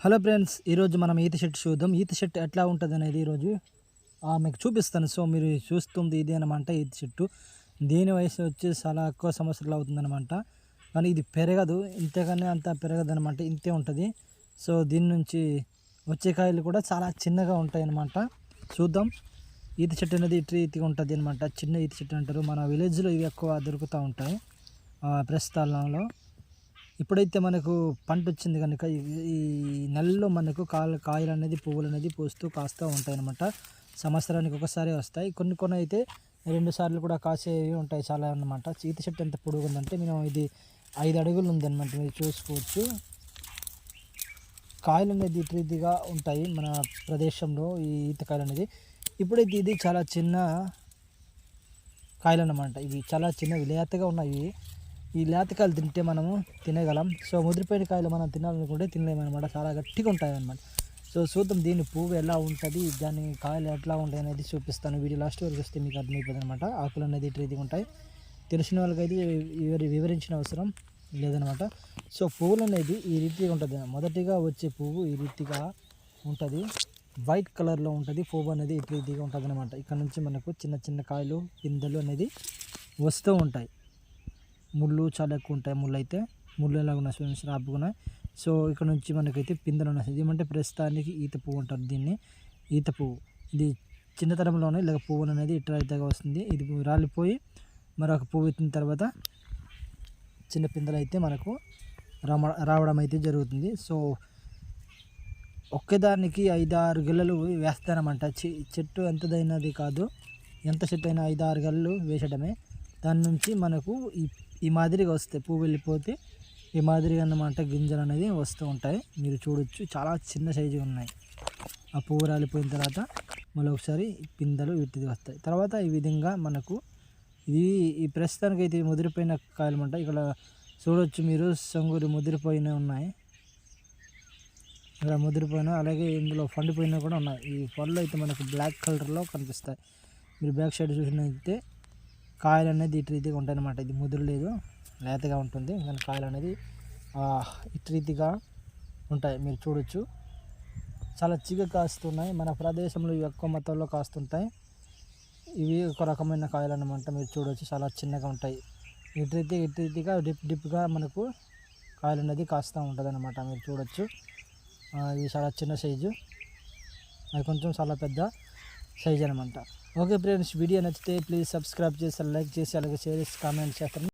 Hello friends ఈరోజు మనం ఈత చెట్టు చూద్దాం. ఈత చెట్టు ఎట్లా ఉంటుంది అనేది ఈరోజు మీకు చూపిస్తాను. సో మీరు చూస్తుంది ఇది అనమాట ఈత చెట్టు దీని వయసు వచ్చి చాలా ఎక్కువ సంవత్సరాలు అవుతుందనమాట కానీ ఇది పెరగదు. ఇంతకనే అంత పెరగదు అనమాట ఇంతే ఉంటుంది. సో దీని నుంచి వచ్చే కాయలు కూడా చాలా చిన్నగా ఉంటాయి అనమాట చూద్దాం. ఈత చెట్టు అనేది ఇటు రీతిగా ఉంటుంది అనమాట చిన్న ఈత చెట్టు అంటారు. మన విలేజ్లో ఇవి ఎక్కువ దొరుకుతూ ఉంటాయి. ఆ, ప్రస్తుతాలలో. ఇప్పుడైతే మనకు పంట వచ్చింది కనుక ఈ- నెలలో మనకు కాయ కాయలు అనేది పువ్వులు అనేది పూస్తూ కాస్తూ ఉంటాయి అన్నమాట సంవత్సరానికి ఒకసారి వస్తాయి. కొన్ని కొన్ని అయితే రెండు సార్లు కూడా కాసేవి ఉంటాయి చాలా అన్నమాట ఈత చెట్టు ఎంత పొడుగు ఉందంటే మేము ఇది ఐదు అడుగులు ఉందన్నమాట. మీరు చూసుకోవచ్చు. కాయలు అనేది ఇటుగా ఉంటాయి మన ప్రదేశంలో ఈ ఈతకాయలు అనేది ఇప్పుడైతే ఇది చాలా చిన్న కాయలు అన్నమాట ఇవి చాలా చిన్న లేతగా ఉన్నాయి ఈ లేతకాయలు తింటే మనము తినగలం. సో ముదిరిపోయిన కాయలు మనం తినాలనుకుంటే తినలేము అనమాట చాలా గట్టిగా ఉంటాయి అన్నమాట సో చూద్దాం దీని పువ్వు ఎలా ఉంటుంది దాని కాయలు ఎట్లా ఉంటాయి అనేది చూపిస్తాను. వీడియో లాస్ట్ వరకు వస్తే మీకు అర్థమైపోతుంది అనమాట ఆకులు అనేది ఇటు రీతిగా ఉంటాయి. తెలిసిన వాళ్ళకైతే వివరించిన అవసరం లేదనమాట సో పువ్వులు అనేది ఈ రీతిగా ఉంటుంది. మొదటిగా వచ్చే పువ్వు ఈ రీతిగా ఉంటుంది. వైట్ కలర్లో ఉంటుంది. పువ్వు అనేది ఇటు రీతిగా ఉంటుంది అనమాట ఇక్కడ నుంచి మనకు చిన్న చిన్న కాయలు పిందెలు అనేది వస్తూ ఉంటాయి. ముళ్ళు చాలా ఎక్కువ ఉంటాయి ముళ్ళు అయితే ముళ్ళు ఎలాగ ఉన్నాయి రాపుకున్నాయి. సో ఇక్కడ నుంచి మనకైతే పిందెలు నష్టం ఏమంటే ప్రస్తుతానికి ఈత పువ్వు అంటారు దీన్ని. ఈత పువ్వు. ఇది చిన్నతనంలోనే ఇలాగ పువ్వు అనేది ఇట్లా అయితే వస్తుంది. ఇది రాలిపోయి మరొక పువ్వు ఎత్తిన తర్వాత చిన్న పిందెలు అయితే మనకు రామ రావడం అయితే జరుగుతుంది. సో ఒక్కదానికి ఐదు ఆరు గెలలు వేస్తానమాట చె చెట్టు ఎంతదైనది కాదు. ఎంత చెట్టు అయినా ఐదు ఆరు గెలలు వేసడమే దాని నుంచి మనకు ఈ ఈ మాదిరిగా వస్తాయి. పువ్వు వెళ్ళిపోతే ఈ మాదిరిగా అన్నమాట గింజలు అనేది వస్తూ ఉంటాయి. మీరు చూడొచ్చు. చాలా చిన్న సైజు ఉన్నాయి. ఆ పువ్వు రాలిపోయిన తర్వాత మళ్ళీ ఒకసారి పిందెలు వీటిది వస్తాయి. తర్వాత ఈ విధంగా మనకు ఇది ఈ ప్రస్తుతానికి అయితే ముదిరిపోయిన కాయలు అంట. ఇక్కడ చూడొచ్చు మీరు. సంగూరి ముదిరిపోయిన ఉన్నాయి. ఇక్కడ ముదిరిపోయిన అలాగే ఇందులో పండిపోయినా కూడా ఉన్నాయి. ఈ పళ్ళు అయితే మనకు బ్లాక్ కలర్లో కనిపిస్తాయి. మీరు బ్యాక్ సైడ్ చూసినైతే కాయలు అనేది ఇటు రీతిగా ఉంటాయి అనమాట ఇది ముదురు లేదు లేతగా ఉంటుంది. కానీ కాయలు అనేది ఇటు రీతిగా ఉంటాయి. మీరు చూడొచ్చు. చాలా చిగ కాస్తున్నాయి. మన ప్రదేశంలో ఎక్కువ మొత్తంలో కాస్తుంటాయి. ఇవి ఒక రకమైన కాయలు అన్నమాట మీరు చూడొచ్చు. చాలా చిన్నగా ఉంటాయి. ఇటు రీతి ఇటు రీతిగా డిప్ డిప్గా మనకు కాయలు అనేది కాస్తూ ఉంటుంది అనమాట మీరు చూడొచ్చు. ఇది చాలా చిన్న సైజు. అది కొంచెం చాలా పెద్ద. సైజ్ అనమాట ఓకే ఫ్రెండ్స్ వీడియో నచ్చితే ప్లీజ్ సబ్స్క్రైబ్ చేసి లైక్ చేసి అలాగే షేర్ చేసి కామెంట్ చేస్తాను.